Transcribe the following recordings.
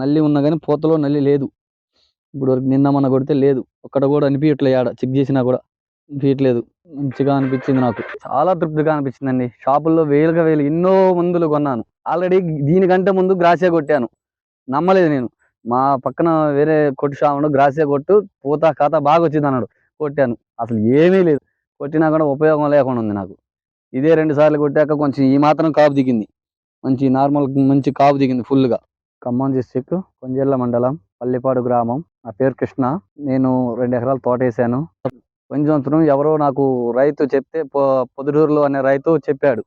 నల్లి ఉన్నా కానీ పూతలో నల్లి లేదు. ఇప్పుడు వరకు నిన్న మన కొడితే లేదు. ఒక్కడ కూడా అనిపించట్లేదు ఆడ చెక్ చేసినా కూడా అనిపించట్లేదు మంచిగా అనిపించింది నాకు. చాలా తృప్తిగా అనిపించిందండి. షాపుల్లో వేలుగా వేలు ఎన్నో మందులు కొన్నాను. ఆల్రెడీ దీనికంటే ముందు గ్రాసే కొట్టాను. నమ్మలేదు నేను. మా పక్కన వేరే కొట్టు షాపులో గ్రాసే కొట్టు పూత ఖాత బాగా వచ్చింది అన్నాడు. కొట్టాను. అసలు ఏమీ లేదు. కొట్టినా కూడా ఉపయోగం లేకుండా ఉంది నాకు. ఇదే రెండు సార్లు కొట్టాక కొంచెం ఈ మాత్రం కాపు దిగింది. మంచి నార్మల్ మంచి కాపు దిగింది ఫుల్గా. ఖమ్మం డిస్టిక్ కొంజెల్ల మండలం పల్లిపాడు గ్రామం. నా పేరు కృష్ణ. నేను రెండు ఎకరాలు తోట వేసాను. పోయిన సంవత్సరం ఎవరో నాకు రైతు చెప్తే పొ- పొదుటూరులో అనే రైతు చెప్పాడు.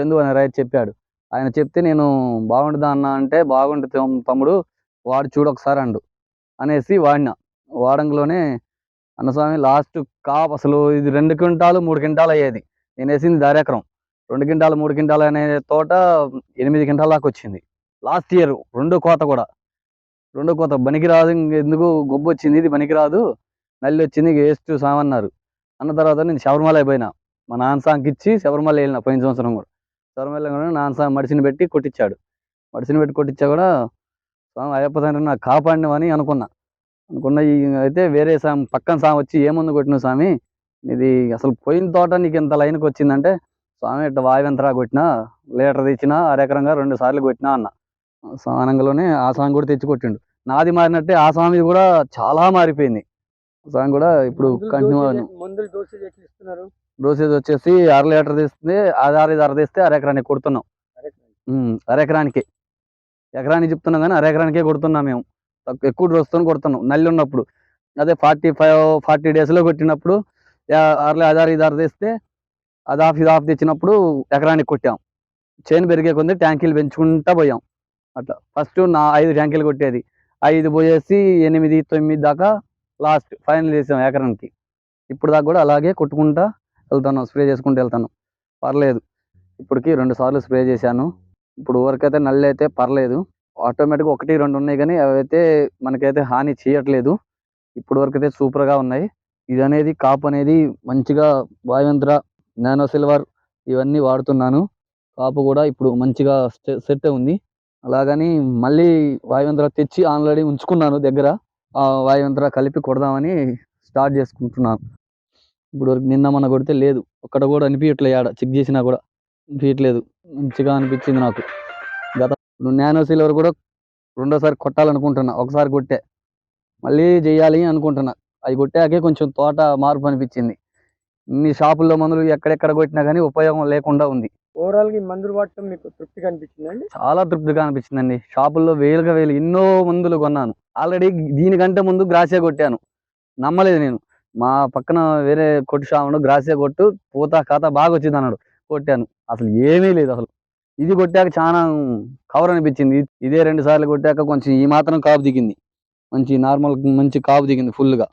చందు అనే రైతు చెప్పాడు. ఆయన చెప్తే నేను బాగుంటుందా అన్న అంటే బాగుంటుంది తమ్ముడు వాడు చూడు ఒకసారి అండు అనేసి వాడిన. వాడంలోనే అన్నస్వామి లాస్ట్ కాప్ అసలు ఇది రెండు క్వింటాలు మూడు క్వింటాలు అయ్యేది. నేను వేసింది దారెకరం. రెండు క్వింటాలు మూడు క్వింటాలు అనే తోట ఎనిమిది క్వింటాల దాకా వచ్చింది. లాస్ట్ ఇయర్ రెండో కోత కూడా. రెండో కోత. బనికి రాదు ఎందుకు? గొబ్బు వచ్చింది ఇది పనికిరాదు. నల్లి వచ్చింది వేస్ట్ సామన్నారు. అన్న తర్వాత నేను శబరిమల అయిపోయినా. మా నాన్న ఇచ్చి శబరిమల వెళ్ళిన పోయిన సంవత్సరం కూడా. శబరిమల కూడా నాన్న మడిసిని పెట్టి కొట్టించాడు మడిసిని పెట్టి కొట్టించా కూడా స్వామి అయ్యప్ప తండ్రి నాకు కాపాడినవని అనుకున్నా. అనుకున్న ఈ అయితే వేరే సామి పక్కన సామి వచ్చి ఏముంది కొట్టిన స్వామి? ఇది అసలు పోయిన తోట నీకు ఇంత లైన్కి వచ్చిందంటే స్వామి ఇట్లా వాయువంతరా కొట్టినా లీటర్ తెచ్చినా అరెకరంగా రెండు సార్లు కొట్టినా అన్న. సానంగలోనే ఆ స్వామి కూడా తెచ్చి కొట్టిండు నాది మారినట్టే ఆ స్వామి కూడా చాలా మారిపోయింది. ఆ స్వామి కూడా ఇప్పుడు కంటిన్యూ మందులు డోసేజ్ ఎట్లా ఇస్తున్నారు. డోసేజ్ వచ్చేసి అర లీటర్ తీస్తే అది అర ఇది అర తీస్తే అరెకరానికి కొడుతున్నాం. ఉమ్, అరెకరానికి ఎకరానికి. చెప్తున్నాం కానీ అరెకరానికే కొడుతున్నాం మేము. ఎక్కువ డోస్తో కొడుతున్నాం. నల్లి ఉన్నప్పుడు. అదే ఫార్టీ ఫైవ్ ఫార్టీ డేస్లో కొట్టినప్పుడు అరలే అది అర ఇది అర తీస్తే అది ఆఫ్ ఇది ఆఫ్ తెచ్చినప్పుడు ఎకరానికి కొట్టాం. చేను పెరిగే కొంది ట్యాంకీలు పెంచుకుంటా పోయాం. అట్లా. ఫస్ట్ నా ఐదు ర్యాంకులు కొట్టేది. ఐదు పోయేసి ఎనిమిది తొమ్మిది దాకా లాస్ట్ ఫైనల్ చేసాం ఎకరానికి. ఇప్పుడు దాకా కూడా అలాగే కొట్టుకుంటా వెళ్తాను స్ప్రే చేసుకుంటూ వెళ్తాను. పర్లేదు. ఇప్పటికి రెండు సార్లు స్ప్రే చేశాను. ఇప్పుడు వరకైతే నల్లి అయితే పర్లేదు. ఆటోమేటిక్గా ఒకటి రెండు ఉన్నాయి కానీ అవైతే మనకైతే హాని చేయట్లేదు. ఇప్పుడు వరకు అయితే సూపర్గా ఉన్నాయి. ఇది అనేది కాపు అనేది మంచిగా వాయువంత్ర నానో సిల్వర్ ఇవన్నీ వాడుతున్నాను. కాపు కూడా ఇప్పుడు మంచిగా సెట్ ఉంది. అలాగని మళ్ళీ వాయువంత్ర తెచ్చి ఆల్రెడీ ఉంచుకున్నాను దగ్గర. ఆ వాయువంత్ర కలిపి కొడదామని స్టార్ట్ చేసుకుంటున్నాను. ఇప్పుడు వరకు నిన్న మన కొడితే లేదు. ఒక్కడ కూడా అనిపించట్లే ఆడ చెక్ చేసినా కూడా అనిపించట్లేదు మంచిగా అనిపించింది నాకు. గత నానో సిల్వర్ కూడా రెండోసారి కొట్టాలనుకుంటున్నా. ఒకసారి కొట్టే. మళ్ళీ చేయాలి అనుకుంటున్నా. అవి కొట్టాకే కొంచెం తోట మార్పు అనిపించింది. ఇన్ని షాపుల్లో మందులు ఎక్కడెక్కడ కొట్టినా కానీ ఉపయోగం లేకుండా ఉంది. ఓవరాల్గా ఈ మందులు వాడటం మీకు తృప్తిగా అనిపించిందండి చాలా తృప్తిగా అనిపించిందండి. షాపుల్లో వేలుగా వేలు ఎన్నో మందులు కొన్నాను. ఆల్రెడీ దీనికంటే ముందు గ్రాసియా కొట్టాను. నమ్మలేదు నేను. మా పక్కన వేరే కొట్టు షాపులో గ్రాసియా కొట్టు పూత ఖాతా బాగా వచ్చింది అన్నాడు. కొట్టాను. అసలు ఏమీ లేదు అసలు. ఇది కొట్టాక చాలా కవర్ అనిపించింది. ఇదే రెండు సార్లు కొట్టాక కొంచెం ఈ మాత్రం కాపు దిగింది. మంచి నార్మల్ మంచి కాపు దిగింది ఫుల్గా